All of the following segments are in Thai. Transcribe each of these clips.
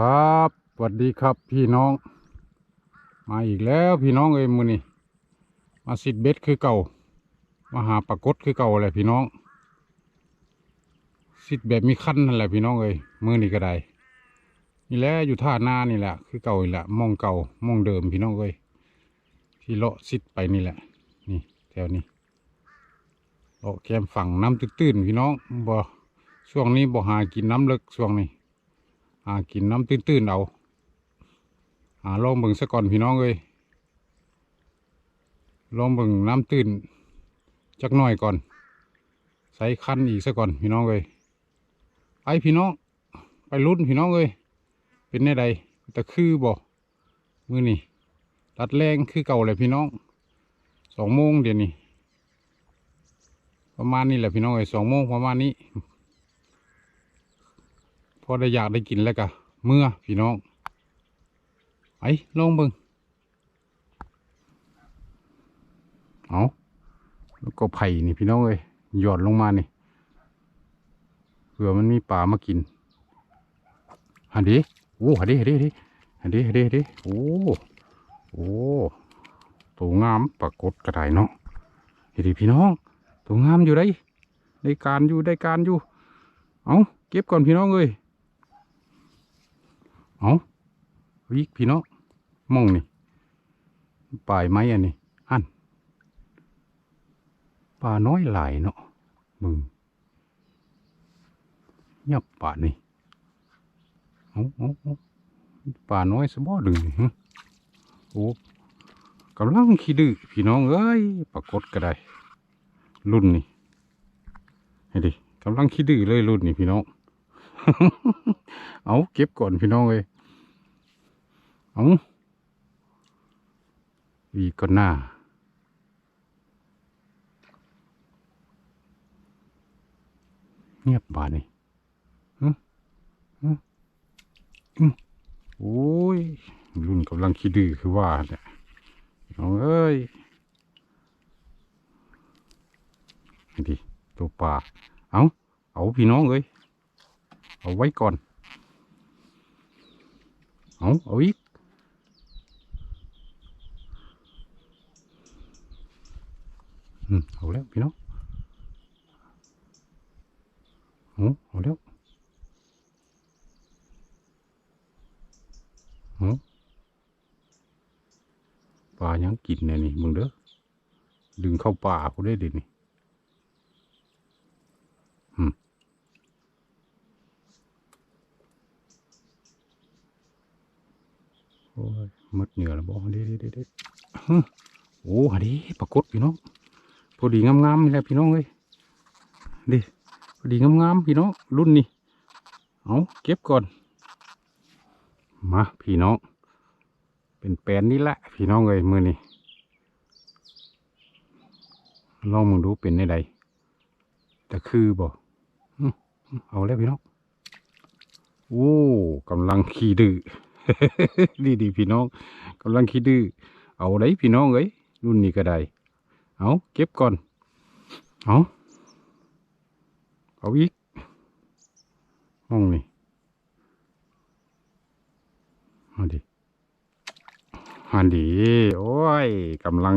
ครับสวัสดีครับพี่น้อง มาอีกแล้วพี่น้องเอ้ยมือนี่มาสิดเบ็ดคือเก่า มาหาปลากดคือเก่าแหละพี่น้อง สิดแบบมีขั้นนั่นแหละพี่น้องเอ้ยมือนี่ก็ได้นี่แหละอยู่ท่าหน้านี่แหละ คือเก่าอีกแหละมองเก่ามองเดิมพี่น้องเอ้ยที่เลาะสิดไปนี่แหละ นี่แถวนี้เลาะแคมฝั่งน้ำตื้นๆพี่น้องบ่ช่วงนี้บ่หากินน้ำเลึกช่วงนี้ หากินน้ำตื้นๆเอาหาลองเบิ่งซะก่อนพี่น้องเอ้ยลองเบิ่งน้ำตื้นจักหน่อยก่อน ใส่คันอีกซะก่อนพี่น้องเอ้ยไปพี่น้อง ไปลุ้นพี่น้องเอ้ยเป็นแน่ใดแต่คือบ่มือนี่ตัดแรงคือเก่าเลยพี่น้องสองโมงเดี๋ยวนี้ประมาณนี้แหละพี่น้องเอ้ยสองโมงประมาณนี้ พอได้อยากได้กินแล้วกะเมื่อพี่น้องไปลองเบิ่งเอาแล้วก็ไผ่นี่พี่น้องเอ้ยหยอดลงมานี่เผื่อมันมีปลามากินหันดิโอ้หันดิหันดิหันดิหันดิหันดิโอ้โอ้ตัวงามปรากฏกระไดเนาะเห็นดิพี่น้องตัวงามอยู่ได้ได้การอยู่ได้การอยู่เอาเก็บก่อนพี่น้องเอ้ย เอาวิกพี่น้องมองนี่ปลายไม้อันนี้อันปลาน้อยหลายเนาะมึงเงียบป่านี่เอาเอาเอาปลาน้อยสบอดึงฮะโอ้กำลังขี้ดื้อพี่น้องเอ้ยปรากฏก็ได้รุ่นนี่ให้ดิกำลังขี้ดื้อเลยรุ่นนี่พี่น้อง เอาเก็บก่อนพี่น้องเลย เอาอีก่อนหน้าเงียบบาดนี่ฮึฮึโอ้ย รุ่นกำลังคิดดื้อคือว่าเนี่ยน้องเอ้ยนี่ดิตัวปลาเอาเอาพี่น้องเอ้ย เอาไว้ก่อน เอาเอาอีก อืม เอาแล้วพี่น้องเอาเอาแล้วเอาปลายังกินเนี่ยนี่มึงเด้อดึงเข้าป่ากูได้ดินี่โอ้ยหมดเหงื่อแล้วบอกเด็ดเด็ดเด็ดโอ้หาดิปรากฏพี่น้อง อดีงามๆนี่แหละพี่น้องเอ้ยดิพอดีงามๆพี่น้องรุ่นนี้เอาเก็บก่อน มาพี่น้อง เป็นแปลนนี่แหละพี่น้องเอ้ยมือนี่ลองมึงดูเป็นในใดแต่คือบอื้อเอาแล้วพี่น้อง โอ้กำลังขี่ดื้อดีดีพี่น้องกำลังคิดดื้อเอาได้พี่น้องเอ้ยรุ่นนี้ก็ได้ เอาเก็บก่อน เอาเอาอีกห้องนี่มาดิฮันดีโอ้ยกำลัง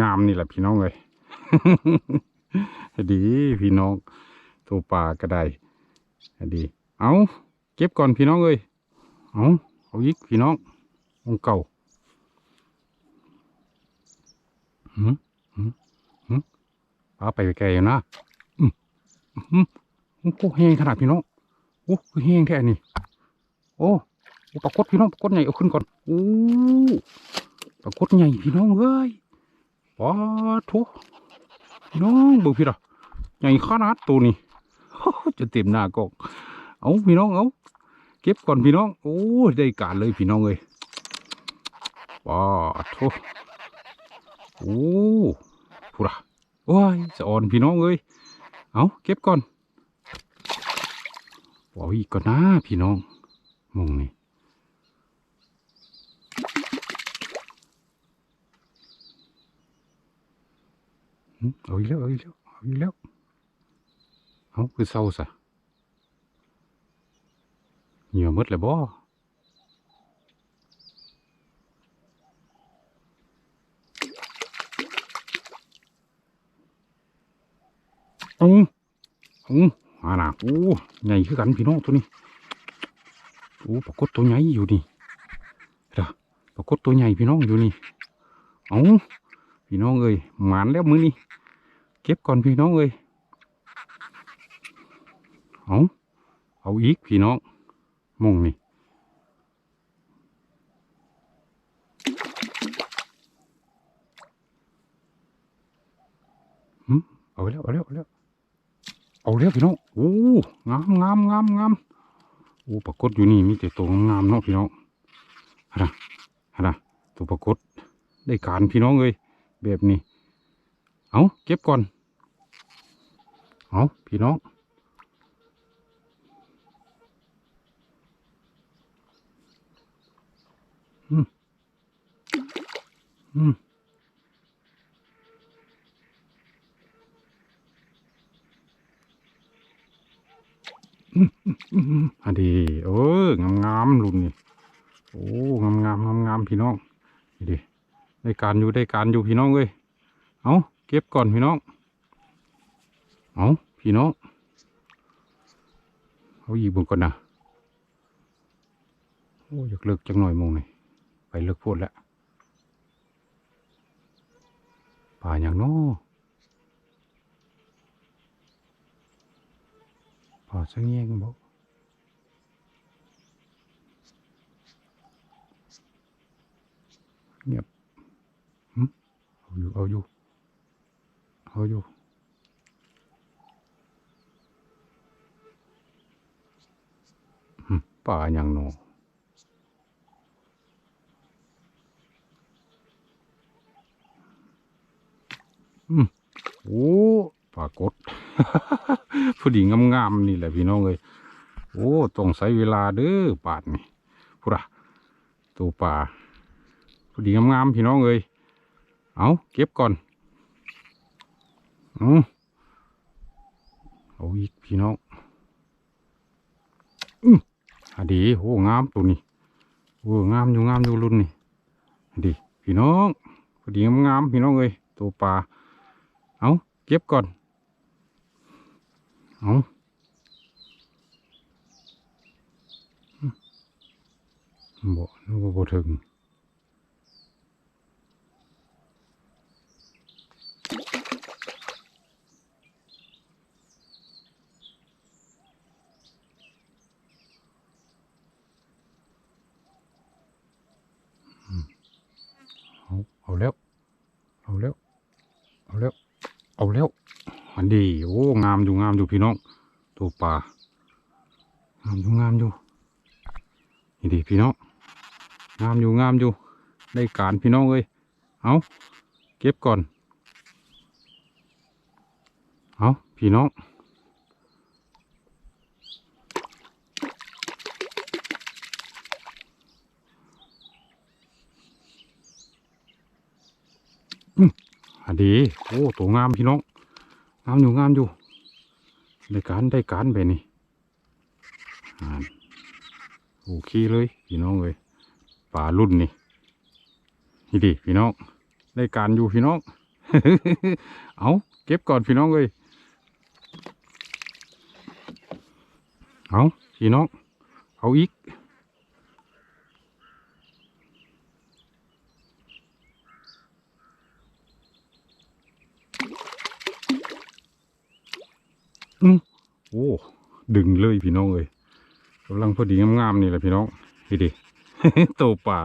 งามนี่แหละพี่น้องเอ้ยดีพี่น้องตัวปลาก็ได้ดี เอาเก็บก่อนพี่น้องเอ้ยเอาเอาอีกพี่น้ององเก่าหืมหืมหืม ปลาไปไกลอยู่นะอืมอืมโอ้โหแห้งขนาดพี่น้องโอ้คือแห้งแท้นี่โอ้โอ้ปลากดพี่น้องปลากดใหญ่เอาขึ้นก่อนโอ้ปลากดใหญ่พี่น้องเอ้ยปลาทุพี่น้องเบิ่งพี่ละใหญ่ขนาดตัวนี้จะเต็มหน้ากองเอาพี่น้องเอาเก็บก่อนพี่น้องโอ้ได้การเลยพี่น้องเลยว้าโถโอ้พูดะ ว้ายจะอ่อนพี่น้องเลยเอาเก็บก่อนว้าวอีกก่อนนะพี่น้องมองนี่เอาอีกแล้วเอาอีกแล้วเอาอีกแล้วเอาคือเศร้าซะเหงื่อหมดเลยบ่ เอาเอามาหนาโอ้ใหญ่คือกันพี่น้องตัวนี้โอ้ปรากฏตัวใหญ่อยู่นี่เด้อปรากฏตัวใหญ่พี่น้องอยู่นี่เอาพี่น้องเอ้ยหมานแล้วมือนี่เก็บก่อนพี่น้องเอ้ยเอาเอาอีกพี่น้องมองนี่เอาแล้วเอาแล้วเอาแล้ว เอาแล้วพี่น้องโอ้งามงามงามงามโอ้ปรากฏอยู่นี่มีแต่ตัวงามเนาะพี่น้องฮะฮะนะตัวปรากฏได้การพี่น้องเลยแบบนี้ เอาเก็บก่อน เอาพี่น้องอืมอืม อันดีเอองามงามๆลุนนี่โอ้งามงามงามงามๆพี่น้องนี่ดิได้การอยู่ได้การอยู่พี่น้องเอ้ยเอาเก็บก่อนพี่น้องเอาพี่น้องเอาอีกบุญก่อนนะโอ้อยากเลิกจังหน่อยมงนี่ไปเลิกพูดแล้วป่าอย่างน้อ ป่าสังเงียงบอกเงียบหึเอา อยู่เอาอยู่เอาอยู่หึป่าอย่างหนออืมโอ้ปรากฏผู้ดีงามๆนี่แหละพี่น้องเลยโอ้ต้องใช้เวลาเด้อปาดนี่พุระตัวป่าพอดีงามๆพี่น้องเอ้ยเอาเก็บก่อนเอเอาอีกพี่น้องอืออะดีโอ้งามตัวนี้โอ้งามอยู่งามอยู่รุ่นนี่อะดีพี่น้องพอดีงามๆพี่น้องเอ้ยตัวปลาเอาเก็บก่อน เอาอืมบ่นึกว่าบ่ถึงเอาเอาแล้ว เอาแล้ว เอาแล้ว เอาแล้ว มันดีโอ้งามอยู่งามอยู่พี่น้องตัวปลางามอยู่งามอยู่นี่ดีพี่น้องงามอยู่งามอยู่ได้การพี่น้องเอ้ยเอาเก็บก่อนเอาพี่น้องอันดีโอ้ตัวงามพี่น้อง งามอยู่งามอยู่ได้การได้การแบบนี้อ่าโอเคเลยพี่น้องเลยป่ารุ่นนี่นี่ดิพี่น้อง ได้การอยู่พี่น้อง เอาเก็บก่อนพี่น้องเลยเอาพี่น้อง เอาอีก โอ้ ดึงเลยพี่น้องเอ้ยกำลังพอดีงามๆนี่แหละพี่น้องนี่ดิโตป่า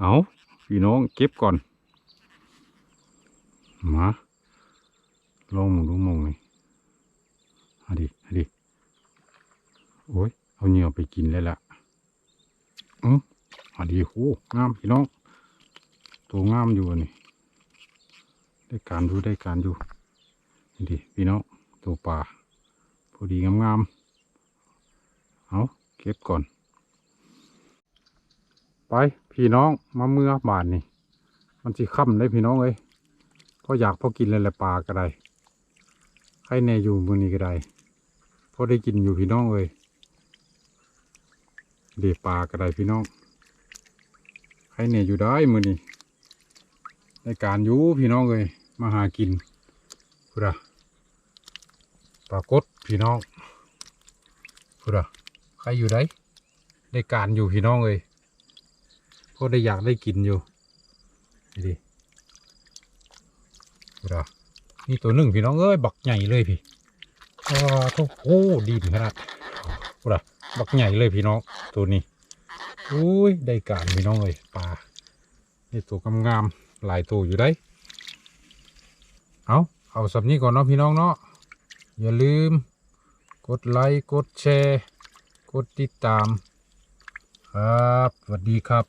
เอาพี่น้องเก็บก่อน มาลองมองดูมองหน่อยเอดิเอาดิโอ้ย เอาเหนียวไปกินเลยล่ะอืมเอาดิโอ้งามพี่น้อง ตัวงามอยู่นี่ ได้การดูได้การอยู่นี่ดิพี่น้องตัวป่า พอดีงามๆเอาเก็บก่อน ไปพี่น้องมาเมื่อบานนี่ มันสิค่ำได้พี่น้องเอ้ยพออยากพอกินเลยแหละปลาก็ได้ใครแน่อยู่มือนี้ก็ได้พอได้กินอยู่พี่น้องเอ้ยเดี๋ยวปลาก็ได้พี่น้องใครแน่อยู่ได้มือนี้ในการอยู่พี่น้องเอ้ยมาหากินพุระ ปรากฏพี่น้องพูดอะใครอยู่ได้ได้การอยู่พี่น้องเลยพวกได้อยากได้กินอยู่นี่ดิพูดอะนี่ตัวหนึ่งพี่น้องเอ้ยบักใหญ่เลยพี่อ้าทุกโอ้ดีขนาดพูดอะบักใหญ่เลยพี่น้องตัวนี้อุ้ยได้การพี่น้องเลยปลานี่ตัวงามๆหลายตัวอยู่ได้เอาเอาสับนี้ก่อนเนาะพี่น้องเนาะ อย่าลืม กดไลค์ กดแชร์ กดติดตาม ครับสวัสดีครับ